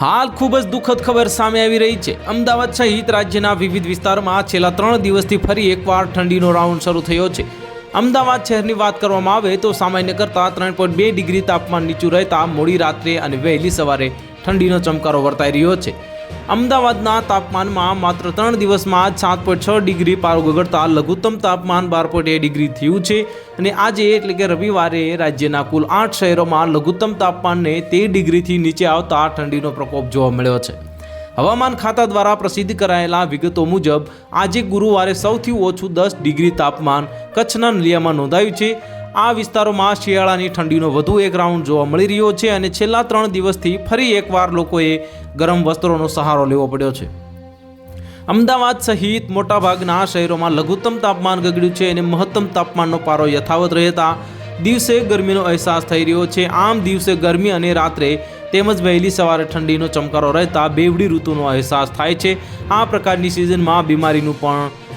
હાલ ખૂબ જ દુઃખદ ખબર સામે આવી રહી છે. અમદાવાદ સહિત રાજ્યના વિવિધ વિસ્તારમાં છેલ્લા ત્રણ દિવસથી ફરી એકવાર ઠંડીનો રાઉન્ડ શરૂ થયો છે. અમદાવાદ શહેરની વાત કરવામાં આવે તો સામાન્ય કરતાં ત્રણ પોઈન્ટ બે ડિગ્રી તાપમાન નીચું રહેતા મોડી રાત્રે અને વહેલી સવારે ઠંડીનો ચમકારો વર્તાઈ રહ્યો છે. અમદાવાદના તાપમાનમાં માત્ર ત્રણ દિવસમાં જ સાત પોઈન્ટ છ ડિગ્રી પારો ગગડતા લઘુત્તમ તાપમાન બાર પોઈન્ટ એક ડિગ્રી થયું છે અને આજે એટલે કે રવિવારે રાજ્યના કુલ આઠ શહેરોમાં લઘુત્તમ તાપમાનને તેર ડિગ્રીથી નીચે આવતા ઠંડીનો પ્રકોપ જોવા મળ્યો છે. હવામાન ખાતા દ્વારા પ્રસિદ્ધ કરાયેલા વિગતો મુજબ, આજે ગુરુવારે સૌથી ઓછું દસ ડિગ્રી તાપમાન કચ્છના નલિયામાં નોંધાયું છે. આ વિસ્તારોમાં શિયાળાની ઠંડીનો વધુ એક રાઉન્ડ જોવા મળી રહ્યો છે અને છેલ્લા ત્રણ દિવસથી ફરી એકવાર લોકોએ ગરમ વસ્ત્રોનો સહારો લેવો પડ્યો છે. અમદાવાદ સહિત મોટાભાગના શહેરોમાં લઘુત્તમ તાપમાન ગગડ્યું છે અને મહત્તમ તાપમાનનો પારો યથાવત રહેતા દિવસે ગરમીનો અહેસાસ થઈ રહ્યો છે. આમ દિવસે ગરમી અને રાત્રે તેમજ વહેલી સવારે ઠંડીનો ચમકારો રહેતા બેવડી ઋતુનો અહેસાસ થાય છે. આ પ્રકારની સિઝનમાં બીમારીનું પણ